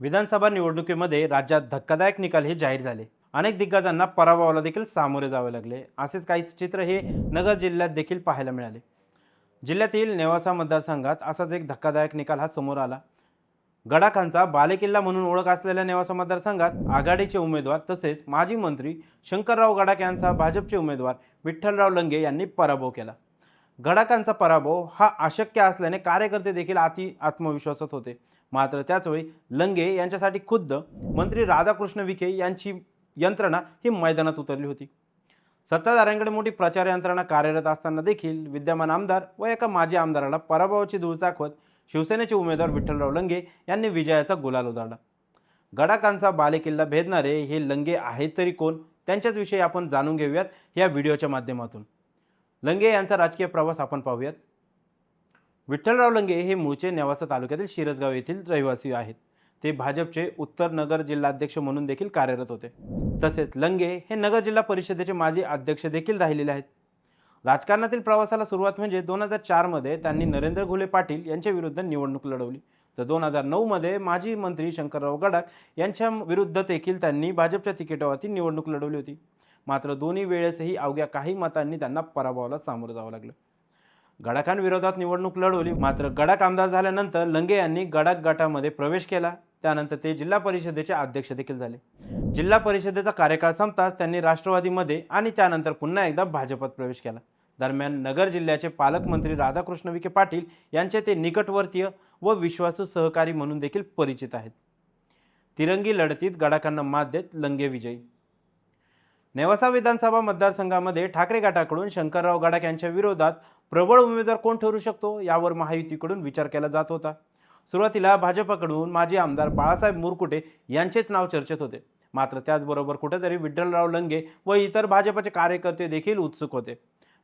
विधानसभा निवडणुकीमध्ये राज्यात धक्कादायक निकाल हे जाहीर झाले. अनेक दिग्गजांना पराभवाला देखील सामोरे जावे लागले. असेच काही चित्र हे नगर जिल्ह्यात देखील पाहायला मिळाले. जिल्ह्यातील नेवासा मतदारसंघात असाच एक धक्कादायक निकाल हा समोर आला. गडाखांचा बालेकिल्ला म्हणून ओळख असलेल्या नेवासा मतदारसंघात आघाडीचे उमेदवार तसेच माजी मंत्री शंकरराव गडाख यांचा भाजपचे उमेदवार विठ्ठलराव लंगे यांनी पराभव केला. गडाकांचा पराभव हा अशक्य असल्याने कार्यकर्ते देखील अति आत्मविश्वासात होते. मात्र त्याचवेळी लंगे यांच्यासाठी खुद्द मंत्री राधाकृष्ण विखे यांची यंत्रणा ही मैदानात उतरली होती. सत्ताधाऱ्यांकडे मोठी प्रचार यंत्रणा कार्यरत असताना देखील विद्यमान आमदार व एका माजी आमदाराला पराभवाची धूळ चाखवत शिवसेनेचे उमेदवार विठ्ठलराव लंगे यांनी विजयाचा गुलाल उधळला. गडाकांचा बालेकिल्ला भेदणारे हे लंगे आहेत तरी कोण? त्यांच्याच विषयी आपण जाणून घेऊयात या व्हिडिओच्या माध्यमातून. लंगे यांचा राजकीय प्रवास आपण पाहूयात. विठ्ठलराव लंगे हे मूळचे नेवासा तालुक्यातील शिरसगाव येथील रहिवासी आहेत. ते भाजपचे उत्तर नगर जिल्हाध्यक्ष म्हणून देखील कार्यरत होते. तसेच लंगे हे नगर जिल्हा परिषदेचे माजी अध्यक्ष देखील राहिलेले आहेत. राजकारणातील प्रवासाला सुरुवात म्हणजे दोन हजार चारमध्ये त्यांनी नरेंद्र घुले पाटील यांच्या विरुद्ध निवडणूक लढवली. तर दोन हजार नऊमध्ये माजी मंत्री शंकरराव गडाख यांच्या विरुद्ध देखील त्यांनी भाजपच्या तिकिटावरती निवडणूक लढवली होती. मात्र दोन्ही वेळेसही अवघ्या काही मतांनी त्यांना पराभवाला सामोरं जावं लागलं. गडाखांविरोधात निवडणूक लढवली मात्र गडाख आमदार झाल्यानंतर लंगे यांनी गडाख गटामध्ये प्रवेश केला. त्यानंतर ते जिल्हा परिषदेचे अध्यक्ष देखील झाले. जिल्हा परिषदेचा कार्यकाळ संपताच त्यांनी राष्ट्रवादीमध्ये आणि त्यानंतर पुन्हा एकदा भाजपात प्रवेश केला. दरम्यान नगर जिल्ह्याचे पालकमंत्री राधाकृष्ण विखे पाटील यांचे ते निकटवर्तीय व विश्वासू सहकारी म्हणून देखील परिचित आहेत. तिरंगी लढतीत गडाखांना मात देत लंगे विजयी. नेवासा विधानसभा मतदारसंघामध्ये ठाकरे गटाकडून शंकरराव गडाख यांच्या विरोधात प्रबळ उमेदवार कोण ठरू शकतो यावर महायुतीकडून विचार केला जात होता. सुरुवातीला भाजपकडून माजी आमदार बाळासाहेब मुरकुटे यांचेच नाव चर्चेत होते. मात्र त्याचबरोबर कुठेतरी विठ्ठलराव लंगे व इतर भाजपचे कार्यकर्ते देखील उत्सुक होते.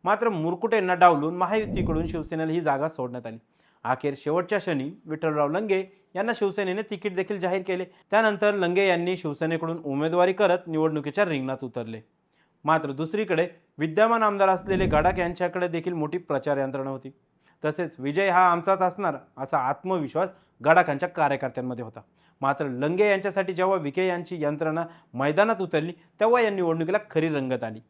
मात्र मुरकुटेंना डावलून महायुतीकडून शिवसेनेला ही जागा सोडण्यात आली. अखेर शेवटच्या क्षणी विठ्ठलराव लंगे यांना शिवसेनेने तिकीट देखील जाहीर केले. त्यानंतर लंगे यांनी शिवसेनेकडून उमेदवारी करत निवडणुकीच्या रिंगणात उतरले. मात्र दुसरीकडे विद्यमान आमदार असलेले गडाख यांच्याकडे देखील मोठी प्रचार यंत्रणा होती. तसेच विजय हा आमचाच असणार असा आत्मविश्वास गडाखांच्या कार्यकर्त्यांमध्ये होता. मात्र लंगे यांच्यासाठी जेव्हा विखे यांची यंत्रणा मैदानात उतरली तेव्हा या निवडणुकीला खरी रंगत आली.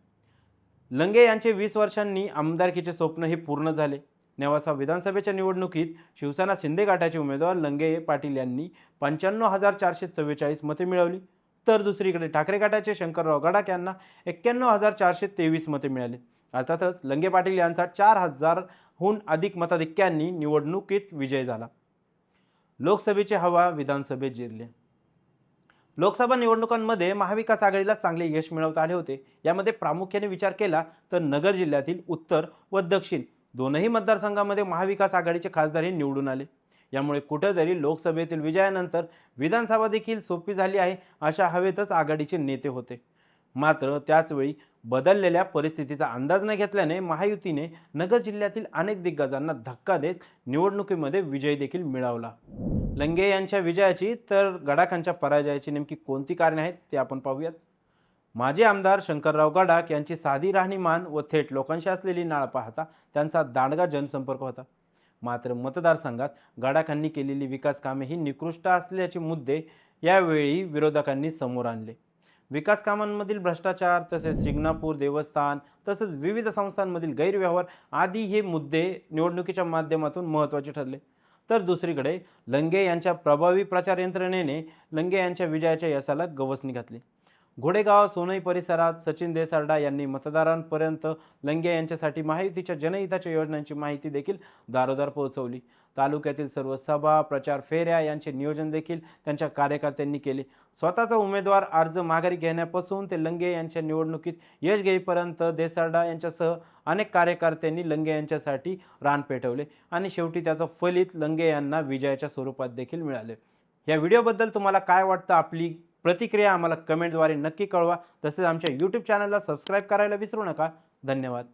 लंगे यांचे वीस वर्षांनी आमदारकीचे स्वप्न हे पूर्ण झाले. नेवासा विधानसभेच्या निवडणुकीत शिवसेना शिंदे गटाचे उमेदवार लंगे पाटील यांनी पंच्याण्णव हजार चारशे चव्वेचाळीस मते मिळवली. तर दुसरीकडे ठाकरे गटाचे शंकरराव गडाख यांना एक्क्याण्णव हजार चारशे तेवीस मते मिळाली. अर्थातच लंगे पाटील यांचा चार हजारहून अधिक मताधिक्यांनी निवडणुकीत विजय झाला. लोकसभेची हवा विधानसभेत जिरले. लोकसभा निवडणुकांमध्ये महाविकास आघाडीला चांगले यश मिळवता आले होते. यामध्ये प्रामुख्याने विचार केला तर नगर जिल्ह्यातील उत्तर व दक्षिण दोनही मतदारसंघामध्ये महाविकास आघाडीचे खासदार हे निवडून आले. यामुळे कुठेतरी लोकसभेतील विजयानंतर विधानसभा देखील सोपी झाली आहे अशा हवेतच आघाडीचे नेते होते. मात्र त्याचवेळी बदललेल्या परिस्थितीचा अंदाज न घेतल्याने महायुतीने नगर जिल्ह्यातील अनेक दिग्गजांना धक्का देत निवडणुकीमध्ये विजय देखील मिळवला. लंगे यांच्या विजयाची तर गडाखांच्या पराजयाची नेमकी कोणती कारणे आहेत ते आपण पाहूयात. माजी आमदार शंकरराव गडाख यांची साधी राहणीमान व थेट लोकांशी असलेली नाळ पाहता त्यांचा दांडगा जनसंपर्क होता. मात्र मतदारसंघात गडाखांनी केलेली विकास कामे ही निकृष्ट असल्याचे मुद्दे यावेळी विरोधकांनी समोर आणले. विकास कामांमधील भ्रष्टाचार तसेच सिंगणापूर देवस्थान तसेच विविध संस्थांमधील गैरव्यवहार आदी हे मुद्दे निवडणुकीच्या माध्यमातून महत्त्वाचे ठरले. तर दुसरीकडे लंगे यांच्या प्रभावी प्रचार यंत्रणेने लंगे यांच्या विजयाच्या यशाला गवसणी घातली. घोडेगाव सोनई परिसरात सचिन देसारडा यांनी मतदारांपर्यंत लंगे यांच्यासाठी महायुतीच्या जनहिताच्या योजनांची माहिती देखील दारोदार पोहोचवली. तालुक्यातील सर्व सभा प्रचार फेऱ्या यांचे नियोजन देखील त्यांच्या कार्यकर्त्यांनी केले. स्वतःचा उमेदवार अर्ज माघारी घेण्यापासून ते लंगे यांच्या निवडणुकीत यश घेईपर्यंत देसारडा यांच्यासह अनेक कार्यकर्त्यांनी लंगे यांच्यासाठी रान पेटवले आणि शेवटी त्याचं फलित लंगे यांना विजयाच्या स्वरूपात देखील मिळाले. या व्हिडिओबद्दल तुम्हाला काय वाटतं? आपली प्रतिक्रिया आम्हाला कमेंटद्वारे नक्की कळवा. तसेच आमच्या यूट्यूब चॅनलला सबस्क्राईब करायला विसरू नका. धन्यवाद.